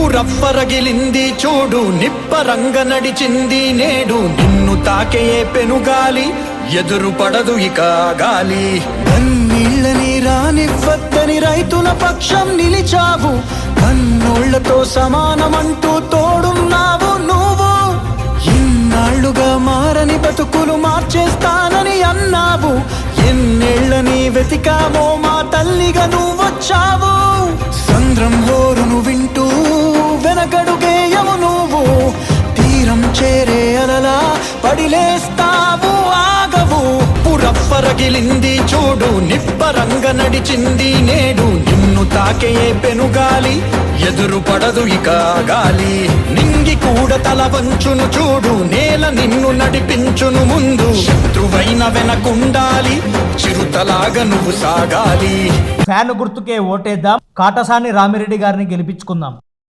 పురప్పరగిలింది చూడు నిప్పరంగ నడిచింది నేడు. నిన్ను తాకే పెనుగాలి ఎదురు పడదు ఇక గాలి. కన్నీళ్ళని రానివ్వద్దని రైతుల పక్షం నిలిచావు. కన్నోళ్ళతో సమానమంటూ తోడున్నావు నువ్వు. ఇన్నాళ్ళుగా మారని బతుకులు మార్చేస్తానని అన్నావు. ఎన్నేళ్ళని వెతికావో మా తల్లిగా నువ్వొచ్చావు. పడిలేస్తావు ఆగవు. పురప్పరగిలింది చూడు నిప్పరంగ నడిచింది నేడు. నిన్ను తాకే పెనుగాలి ఎదురు పడదు ఇక గాలి. నింగి కూడా తల వంచును చూడు నేల నిన్ను నడిపించును ముందు. శత్రువైన వెనకుండాలి చిరుతలాగా నువ్వు సాగాలి. ఫ్యాన్ గుర్తుకే ఓటేద్దాం. కాటసాని రామిరెడ్డి గారిని గెలిపించుకుందాం.